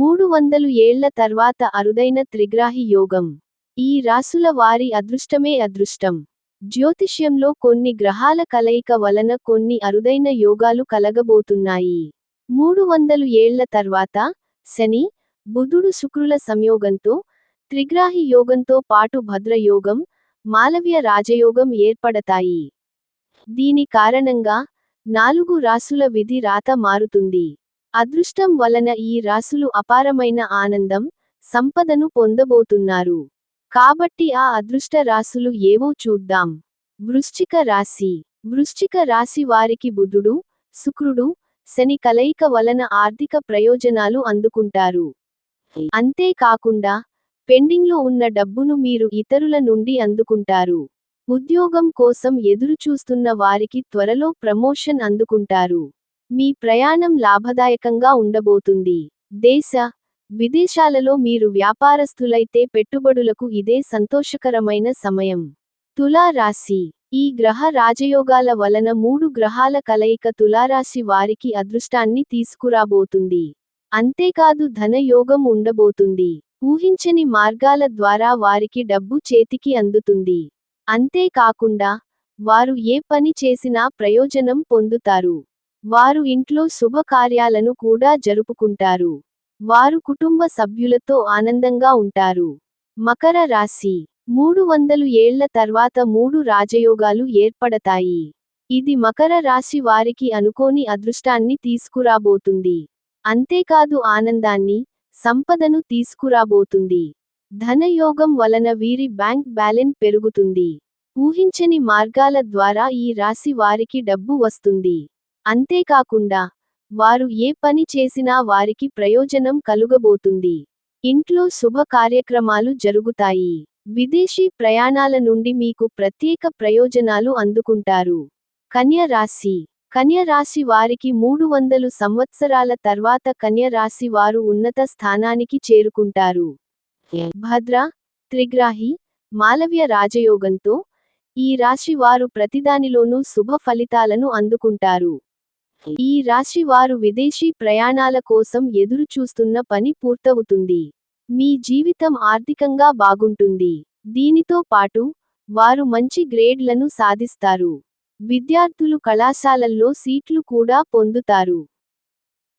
మూడు వందలు ఏళ్ళ తర్వాత అరుదైన త్రిగ్రాహి యోగం. ఈ రాసుల వారి అదృష్టమే అదృష్టం. జ్యోతిష్యంలో కొన్ని గ్రహాల కలయిక వలన కొన్ని అరుదైన యోగాలు కలగబోతున్నాయి. మూడు వందలు ఏళ్ళ తర్వాత శని బుధుడు శుక్రుల సంయోగంతో త్రిగ్రాహి యోగంతో పాటు భద్రయోగం మాలవ్య రాజయోగం ఏర్పడతాయి. దీని కారణంగా నాలుగు రాసుల విధి రాత మారుతుంది. అదృష్టం వలన ఈ రాసులు అపారమైన ఆనందం సంపదను పొందబోతున్నారు. కాబట్టి ఆ అదృష్ట రాసులు ఏవో చూద్దాం. వృశ్చిక రాశి. వృశ్చిక రాశి వారికి బుధుడు శుక్రుడు శని కలయిక వలన ఆర్థిక ప్రయోజనాలు అందుకుంటారు. అంతేకాకుండా పెండింగ్లో ఉన్న డబ్బును మీరు ఇతరుల నుండి అందుకుంటారు. ఉద్యోగం కోసం ఎదురుచూస్తున్న వారికి త్వరలో ప్రమోషన్ అందుకుంటారు. మీ ప్రయాణం లాభదాయకంగా ఉండబోతుంది. దేశ విదేశాలలో మీరు వ్యాపారస్తులైతే పెట్టుబడులకు ఇదే సంతోషకరమైన సమయం. తులారాశి ఈ గ్రహ రాజయోగాల వలన మూడు గ్రహాల కలయిక తులారాశి వారికి అదృష్టాన్ని తీసుకురాబోతుంది. అంతేకాదు ధన యోగం ఉండబోతుంది. ఊహించని మార్గాల ద్వారా వారికి డబ్బు చేతికి అందుతుంది. అంతేకాకుండా వారు ఏ పని చేసినా ప్రయోజనం పొందుతారు. వారు ఇంట్లో శుభకార్యాలను కూడా జరుపుకుంటారు. వారు కుటుంబ సభ్యులతో ఆనందంగా ఉంటారు. మకర రాశి. మూడు వందలు ఏళ్ళ తర్వాత మూడు రాజయోగాలు ఏర్పడతాయి. ఇది మకర రాశి వారికి అనుకోని అదృష్టాన్ని తీసుకురాబోతుంది. అంతేకాదు ఆనందాన్ని సంపదను తీసుకురాబోతుంది. ధనయోగం వలన వీరి బ్యాంక్ బ్యాలెన్స్ పెరుగుతుంది. ఊహించని మార్గాల ద్వారా ఈ రాశి వారికి డబ్బు వస్తుంది. అంతేకాకుండా వారు ఏ పని చేసినా వారికి ప్రయోజనం కలుగబోతుంది. ఇంట్లో శుభ కార్యక్రమాలు జరుగుతాయి. విదేశీ ప్రయాణాల నుండి మీకు ప్రత్యేక ప్రయోజనాలు అందుకుంటారు. కన్యరాశి కన్యరాశి వారికి మూడు వందలు సంవత్సరాల తర్వాత కన్యరాశి వారు ఉన్నత స్థానానికి చేరుకుంటారు. భద్ర త్రిగ్రాహి మాలవ్య రాజయోగంతో ఈ రాశి వారు ప్రతిదానిలోనూ శుభ ఫలితాలను అందుకుంటారు. ఈ రాశి వారు విదేశీ ప్రయాణాల కోసం ఎదురుచూస్తున్న పని పూర్తవుతుంది. మీ జీవితం ఆర్థికంగా బాగుంటుంది. దీనితో పాటు వారు మంచి గ్రేడ్లను సాధిస్తారు. విద్యార్థులు కళాశాలల్లో సీట్లు కూడా పొందుతారు.